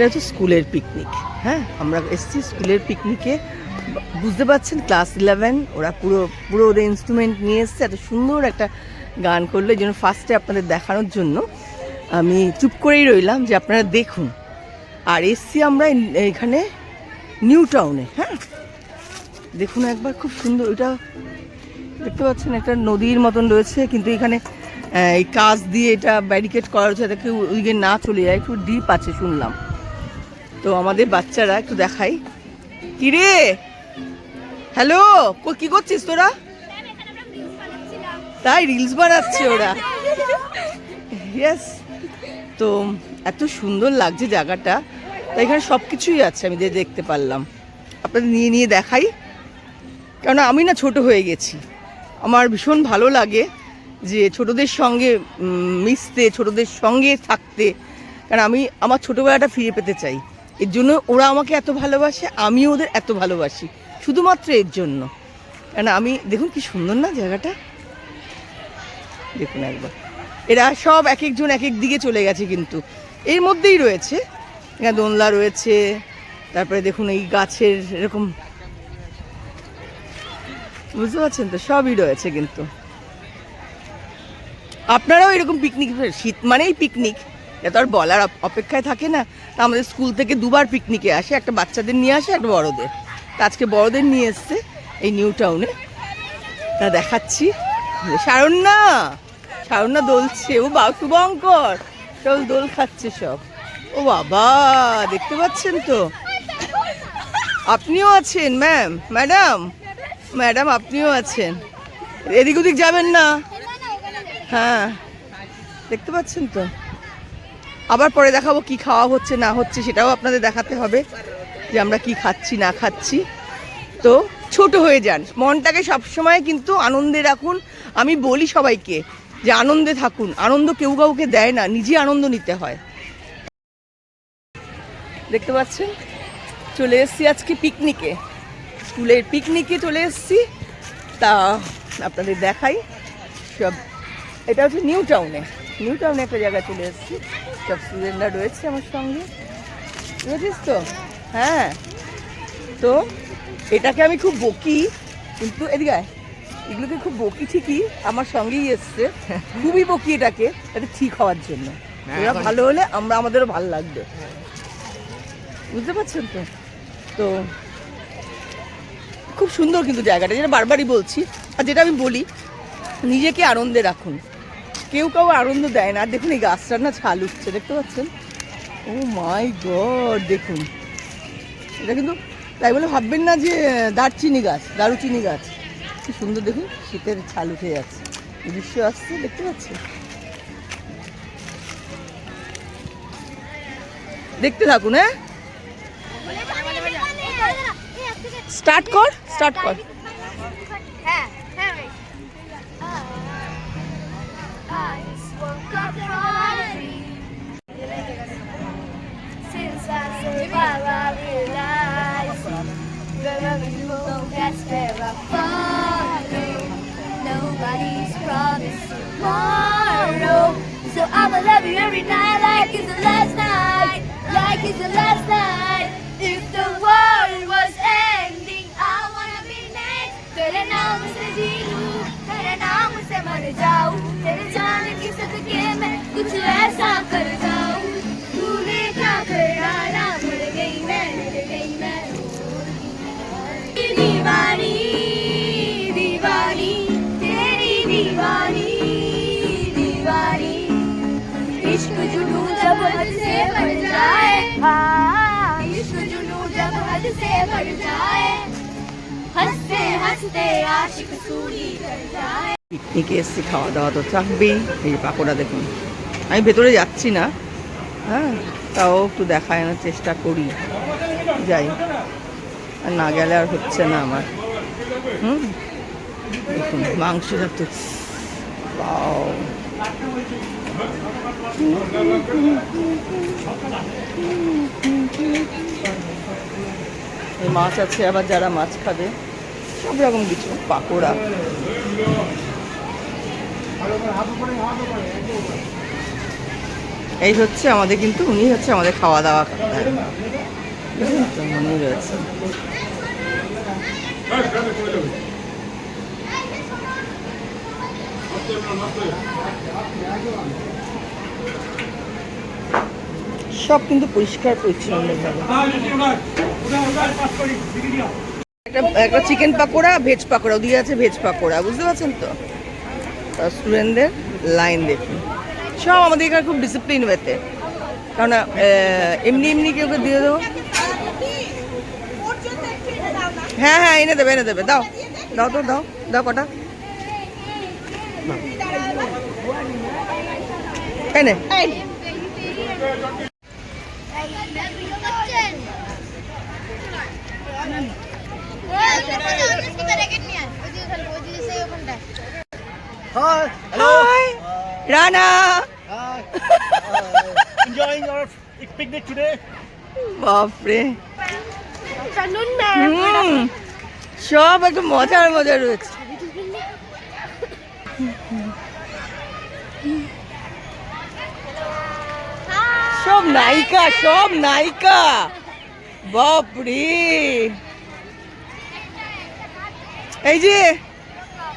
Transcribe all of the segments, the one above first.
এটা হচ্ছে স্কুলের পিকনিক হ্যাঁ? আমরা এসেছি স্কুলের পিকনিকে বুঝতে পারছেন ক্লাস ইলেভেন ওরা পুরো পুরো ওদের ইনস্ট্রুমেন্ট নিয়ে এসছে, এত সুন্দর একটা গান করল। এই জন্য ফার্স্টে আপনাদের দেখানোর জন্য আমি চুপ করেই রইলাম যে আপনারা দেখুন। আর এসছি আমরা এখানে নিউ টাউনে হ্যাঁ? দেখুন একবার, খুব সুন্দর, এটা দেখতে পাচ্ছেন, একটা নদীর মতন রয়েছে, কিন্তু এখানে এই কাজ দিয়ে এটা ব্যারিকেড করা হচ্ছে যাতে কেউ ওইদিকে না চলে যায় একটু ডিপ আছে, শুনলাম। তো আমাদের বাচ্চারা একটু দেখাই। কিরে? হ্যালো কো করছিস তোরা? তাই রিলস বানাচ্ছে ওরা। ইয়েস তো এত সুন্দর লাগছে জায়গাটা। তাই এখানে সব কিছুই আছে, আমি দেখতে পারলাম। আপনাদের নিয়ে নিয়ে দেখাই। কেননা আমি না ছোট হয়ে গেছি। আমার ভীষণ ভালো লাগে যে ছোটদের সঙ্গে মিশতে, ছোটদের সঙ্গে থাকতে। কারণ আমি আমার ছোটোবেলাটা ফিরে পেতে চাই। এর জন্য ওরা আমাকে এত ভালোবাসে আমিও ওদের এত ভালোবাসি। শুধুমাত্র এর জন্য। কেন আমি, দেখুন কি সুন্দর না জায়গাটা? দেখুন একবার। এরা সব এক একজন এক এক দিকে চলে গেছে কিন্তু। এর মধ্যেই রয়েছে, এখানে দোলনা রয়েছে, তারপরে দেখুন এই গাছের এরকম। বুঝতে পারছেন তো? সবই রয়েছে কিন্তু। আপনারাও এরকম পিকনিক শীত মানেই পিকনিক এটা তো আর বলার অপেক্ষায় থাকে না। তা আমাদের স্কুল থেকে দুবার পিকনিকে আসে, একটা বাচ্চাদের নিয়ে আসে, একটা বড়দের। তা আজকে বড়দের নিয়ে এসছে এই নিউ টাউনে তা দেখাচ্ছি। শারণ্যা শারণ্যা দোলছে। ও বা শুভঙ্কর সব দোল খাচ্ছে সব। ও বাবা, দেখতে পাচ্ছেন তো? আপনিও আছেন ম্যাম ম্যাডাম ম্যাডাম আপনিও আছেন। এদিক ওদিক যাবেন না? হ্যাঁ দেখতে পাচ্ছেন তো? আবার পরে দেখাবো কি খাওয়া হচ্ছে, না হচ্ছে, সেটাও আপনাদের দেখাতে হবে যে আমরা কি খাচ্ছি, না খাচ্ছি। তো ছোট হয়ে যান। মনটাকে সবসময় কিন্তু আনন্দে রাখুন। আমি বলি সবাইকে যে আনন্দে থাকুন। আনন্দ কেউ কাউকে দেয় না, নিজে আনন্দ নিতে হয়। দেখতে পাচ্ছেন? চলে এসছি আজকে পিকনিকে স্কুলের পিকনিকে চলে এসেছি। তা আপনাদের দেখাই। সব, এটা হচ্ছে নিউ টাউনে। নিউ টাউনে একটা জায়গায় চলে এসেছি। সব স্টুডেন্টরা রয়েছে আমার সঙ্গে। বুঝেছিস তো? হ্যাঁ। তো এটাকে আমি খুব বকি কিন্তু এদিকে। এগুলোকে খুব বকি ঠিকই আমার সঙ্গেই এসছে। খুবই বকি এটাকে এটা ঠিক হওয়ার জন্য। এরা ভালো হলে আমরা আমাদেরও ভালো লাগবে। বুঝতে পারছেন তো? তো খুব সুন্দর কিন্তু জায়গাটা যেটা বারবারই বলছি। আর যেটা আমি বলি নিজেকে আনন্দে রাখুন। কেউ কাউ আনন্দ দেয় না আর দেখুন এই গাছটার না ছাল উঠছে দেখতে পাচ্ছেন ও মাই গড দেখুন এটা কিন্তু তাই বলে ভাববেন না যে দারচিনি গাছ দারুচিনি গাছ কি সুন্দর দেখুন শীতের ছাল উঠে যাচ্ছে দৃশ্য আসছে দেখতে পাচ্ছেন দেখতে থাকুন হ্যাঁ স্টার্ট কর স্টার্ট কর হ্যাঁ eyes woke up from a dream. Since last survival, I realized the you go, that's where I follow. Nobody's promised tomorrow, so I'ma love you every night like it's the last night, like it's the last night. If the world was ending, I wanna be next, but now I'm तेरे नाम से मर जाऊँ, तेरे जाने की सदके मैं कुछ ऐसा कर जाऊँ. तूने क्या कराया, मर गई मैं, मर गई मैं. दीवानी, दीवानी, तेरी दीवानी, दीवानी. इश्क जब हद से बढ़ जाए हाँ इश्क जुनू जब हद से बढ़ जाए পিকনিকে এসছি খাওয়া দাওয়া তো থাকবেই, এই পাকোড়া দেখুন। আমি ভেতরে যাচ্ছি না হ্যাঁ তাও একটু দেখানোর চেষ্টা করি, যাই। আর না গেলে আর হচ্ছে না আমার। হুম? দেখুন, মাংসটা তো বাও। মাছ আছে, আবার যারা মাছ খাবে। সব রকম কিছু, পাকোড়া। এই হচ্ছে আমাদের কিন্তু, উনি হচ্ছে আমাদের খাওয়া দাওয়া। উনি সব কিন্তু পরিষ্কার পরিচ্ছন্ন। একটা একটা চিকেন পাকোড়া ভেজ পাকোড়া দিয়ে আছে ভেজ পাকোড়া, বুঝতে পারছেন তো? স্টুডেন্টদের লাইন দেখুন। সব আমাদের এখানে খুব ডিসিপ্লিন ওয়েতে কারণ এমনি এমনি কেউ দিয়ে দেবো? হ্যাঁ হ্যাঁ এনে দেবে এনে দেবে। দাও দাও তো, দাও দাও কটা। এনে। Hi. Hello. Hi Rana Hi. Uh, enjoying our picnic today? বাপরে। সব একটু মজার মজা রয়েছে। সব নায়িকা সব নায়িকা। বাপরে। এই যে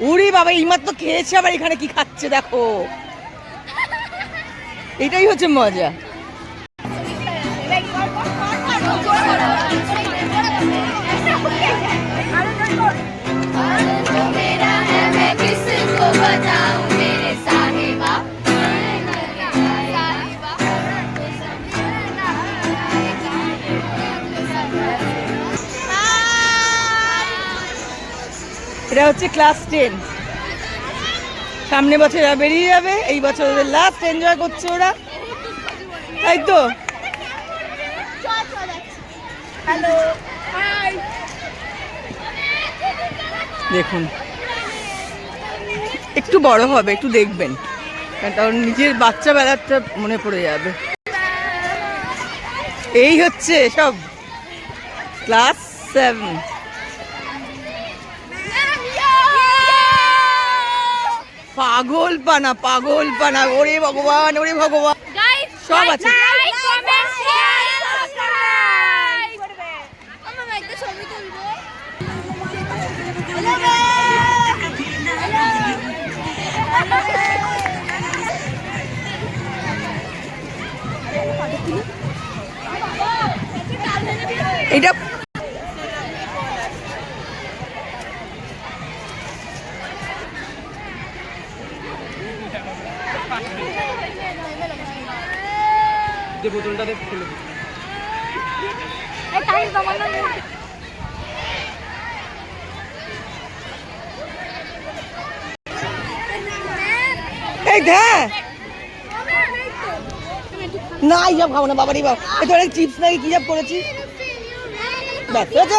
উড়ি বাবা এইমাত্র খেয়েছে আবার এখানে কি খাচ্ছে দেখো। এটাই হচ্ছে মজা। হচ্ছে ক্লাস টেন সামনে বছর এরা বেরিয়ে যাবে, এই বছর ওদের লাস্ট এনজয় করছে ওরা। তাই তো? দেখুন। একটু বড় হবে, একটু দেখবেন। কারণ নিজের বাচ্চা বেলাটা মনে পড়ে যাবে। এই হচ্ছে সব। ক্লাস সেভেন পাগল পানা পাগল পানা ওরে ভগবান ওরে ভগবান। সব আছে। লাইক বোতলটাতে ফেলে এই হ্যাঁ। না এই সব খাব না বাবারই বাবা। এই তো অনেক চিপস নাকি কি সব করেছি ব্যাস হয়েছে?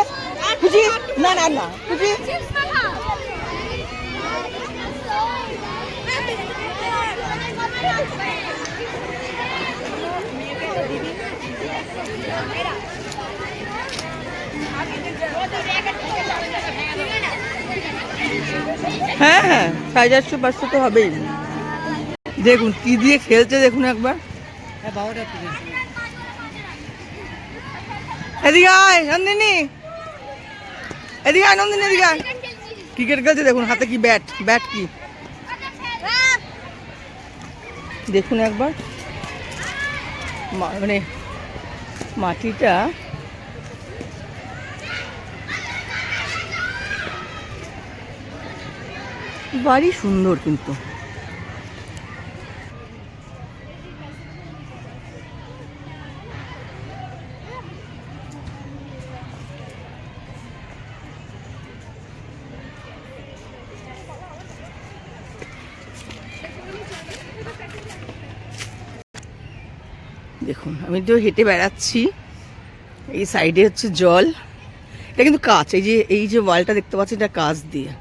খুশি? না না না। খুশি? হ্যাঁ হ্যাঁ সাড়ে চারশো, পাঁচশো তো হবেই। দেখুন, কি দিয়ে খেলছে দেখুন একবার। আয়, নন্দিনী। এদিকে আয় এদিকে আয়। ক্রিকেট খেলছে দেখুন, হাতে কি ব্যাট ব্যাট কি? দেখুন একবার। মানে মাটিটা বাড়ি সুন্দর কিন্তু। দেখুন, আমি তো হেঁটে বেড়াচ্ছি। এই সাইডে হচ্ছে জল। এটা কিন্তু কাঁচ, এই যে এই যে ওয়ালটা দেখতে পাচ্ছি এটা কাঁচ দিয়ে।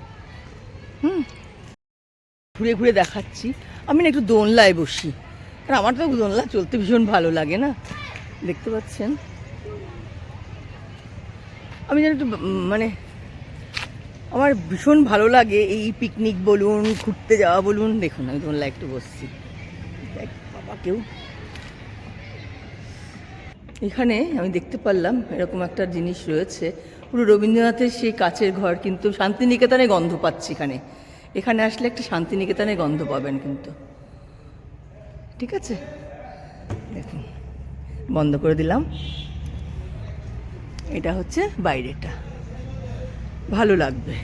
ঘুরে ঘুরে দেখাচ্ছি। আমি না একটু দোনলায় বসি। কারণ আমার তো দোনলা চলতে ভীষণ ভালো লাগে না? দেখতে পাচ্ছেন? আমি যেন একটু মানে আমার ভীষণ ভালো লাগে এই পিকনিক বলুন, ঘুরতে যাওয়া বলুন। দেখুন, আমি দোনলা একটু বসছি। দেখ, বাবা কেউ। এখানে আমি দেখতে পারলাম এরকম একটা জিনিস রয়েছে। পুরো রবীন্দ্রনাথের সেই কাচের ঘর, কিন্তু শান্তিনিকেতনে গন্ধ পাচ্ছি এখানে। এখানে আসলে একটা শান্তিনিকেতনে গন্ধ পাবেন কিন্তু। ঠিক আছে? দেখুন, বন্ধ করে দিলাম। এটা হচ্ছে বাইরেটা। ভালো লাগবে।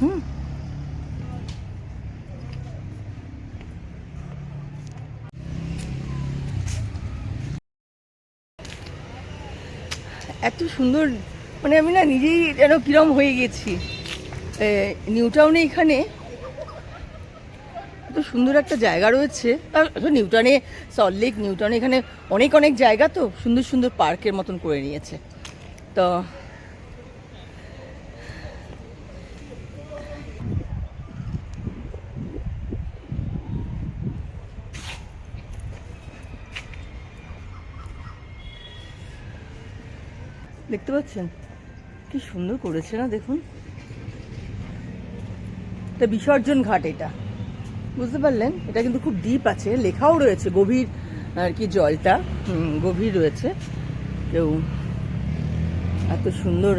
হুম। এত সুন্দর মানে আমি না নিজেই যেন কিরম হয়ে গেছি। নিউ টাউনে এখানে এত সুন্দর একটা জায়গা রয়েছে। নিউ টাউনে সল্টলেক নিউ টাউনে এখানে অনেক অনেক জায়গা তো সুন্দর সুন্দর পার্কের মতন করে নিয়েছে। তো দেখতে পাচ্ছেন? কি সুন্দর করেছে না, দেখুন। এটা বিসর্জন ঘাট এটা। বুঝতে পারলেন? এটা কিন্তু খুব ডিপ আছে, লেখাও রয়েছে, গভীর আর কি জলটা গভীর রয়েছে। কেউ এত সুন্দর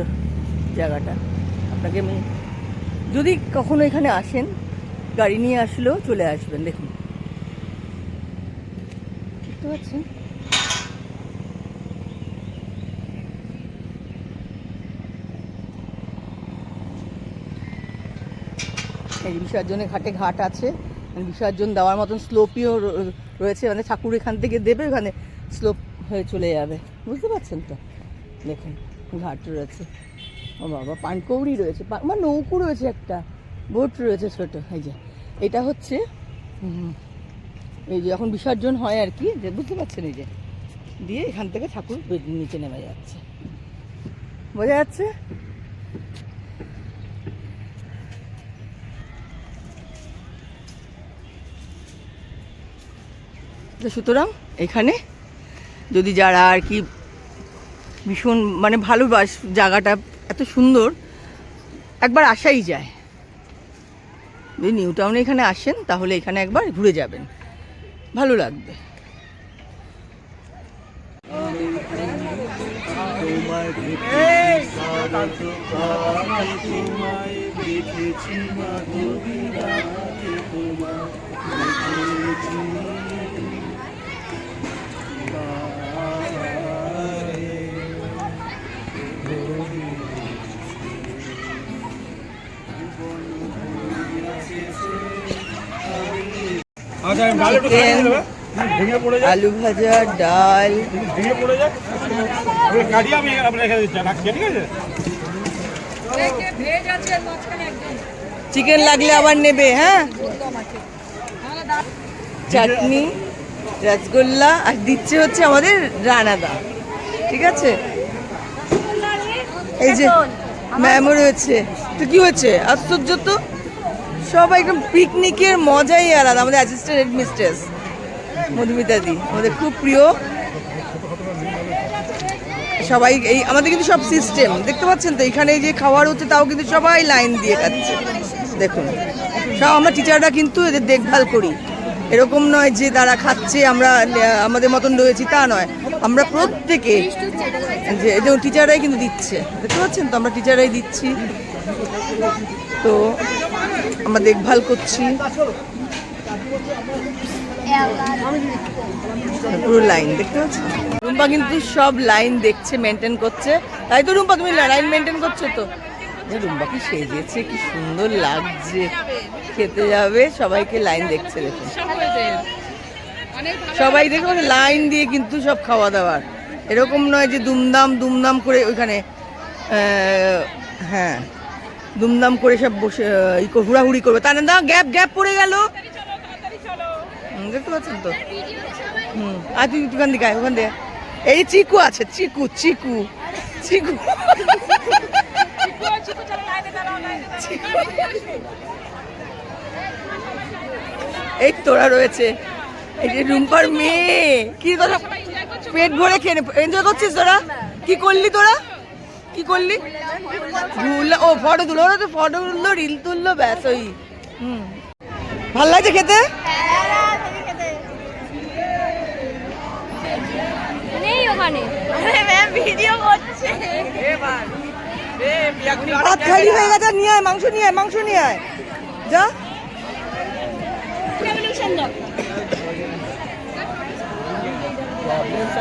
জায়গাটা। আপনাকে আমি, যদি কখনো এখানে আসেন, গাড়ি নিয়ে আসলেও চলে আসবেন, দেখুন। দেখতে পাচ্ছেন? এই বিসর্জনের ঘাটে ঘাট আছে। মানে বিসর্জন দেওয়ার মতন স্লোপিও রয়েছে। মানে ঠাকুর এখান থেকে দেবে, ওখানে স্লোপ হয়ে চলে যাবে। বুঝতে পারছেন তো? দেখুন, ঘাট রয়েছে। ও বাবা, পানকৌড়ি রয়েছে। আমার নৌকো রয়েছে একটা। বোট রয়েছে ছোটো, এই যে। এটা হচ্ছে এই যে এখন বিসর্জন হয় আর কি, যে বুঝতে পারছেন এই যে। দিয়ে এখান থেকে ঠাকুর নিচে নেমে যাচ্ছে। বোঝা যাচ্ছে? তো সুতরাং এখানে যদি যারা আর কি ভীষণ মানে ভালোবাস জায়গাটা এত সুন্দর, একবার আসাই যায়। যদি নিউ টাউনে এখানে আসেন, তাহলে এখানে একবার ঘুরে যাবেন। ভালো লাগবে। রাখছি ঠিক আছে? চিকেন লাগলে আবার নেবে হ্যাঁ? চাটনি রসগোল্লা আর দিচ্ছে হচ্ছে আমাদের রানাদা। ঠিক আছে? এই যে ম্যামও রয়েছে। তো কি হয়েছে? আশ্চর্য তো। সবাই একদম পিকনিকের মজাই আলাদা। আমাদের অ্যাসিস্ট্যান্ট হেডমিস্ট্রেস মধুমিতা দি, আমাদের খুব প্রিয়। সবাই এই, আমাদের কিন্তু সব সিস্টেম দেখতে পাচ্ছেন তো, এখানে যে খাওয়ার হচ্ছে, তাও কিন্তু সবাই লাইন দিয়ে খাচ্ছে। দেখুন, সব আমরা টিচাররা কিন্তু এদের দেখভাল করি। এরকম নয় যে তারা খাচ্ছে, আমরা আমাদের মতন রয়েছি, তা নয়। আমরা প্রত্যেকে, যে টিচাররাই কিন্তু দিচ্ছে। দেখতে পাচ্ছেন তো, আমরা টিচাররাই দিচ্ছি। তো আমরা দেখভাল করছি। পুরো লাইন দেখতে পাচ্ছেন রুম্পা কিন্তু সব লাইন দেখছে মেনটেন করছে। তাই তো রুম্পা, তুমি লাইন মেনটেন করছ তো? রুম্পা কি সেজেছে, কি সুন্দর লাগছে। খেতে যাবে, সবাইকে লাইন দেখছে দেখুন সবাই দেখো লাইন দিয়ে কিন্তু সব খাওয়া দাওয়ার। এরকম নয় যে দুমদাম দুমদাম করে ওইখানে হ্যাঁ। দুমদাম করে সব বসে ই হুড়াহুড়ি করবে। তা না গ্যাপ গ্যাপ পড়ে গেল। দেখতে পাচ্ছেন তো? হুম আর তুই ওখান দিকে ওখান দিয়ে। এই চিকু আছে, চিকু চিকু চিকু। এই তোরা রয়েছে। এই যে রুম্পার মেয়ে। কি তোরা পেট ভরে খেয়ে এনজয় করছিস তোরা? কি করলি তোরা? কি করলি? ঝুলা ও ফটো তুলো ওরা তো ফটো তুললো রিল তুললো ব্যাস ওই। হুম। ভালো লাগছে খেতে? ভাত খালি হয়ে গেছে নিয়ে মাংস নিয়ে আয় মাংস নিয়ে আয়। যা।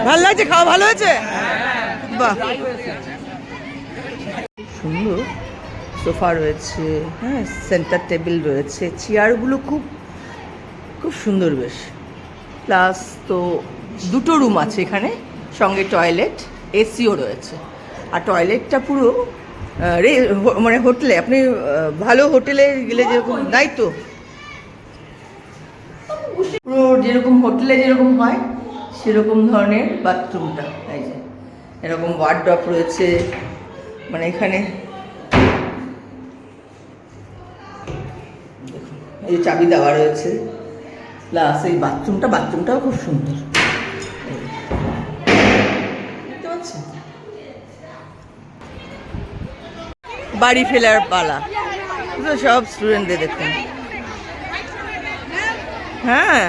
ভালো লাগছে? খাওয়া ভালো হয়েছে? বাহ। সুন্দর। সোফা রয়েছে হ্যাঁ সেন্টার টেবিল রয়েছে চেয়ারগুলো খুব খুব সুন্দর বেশ। প্লাস তো দুটো রুম আছে এখানে, সঙ্গে টয়লেট এসিও রয়েছে। আর টয়লেটটা পুরো রে মানে হোটেলে, আপনি ভালো হোটেলে গেলে যেরকম নাই তো? পুরো যেরকম হোটেলে যেরকম হয়, সেরকম ধরনের বাথরুমটা এই এরকম ওয়ার্ড্রপ রয়েছে মানে এখানে দেখুন, এই চাবি দেওয়া রয়েছে, প্লাস এই বাথরুমটা, বাথরুমটাও খুব সুন্দর। বাড়ি ফেলার পালা। সব স্টুডেন্টদের দেখুন। হ্যাঁ।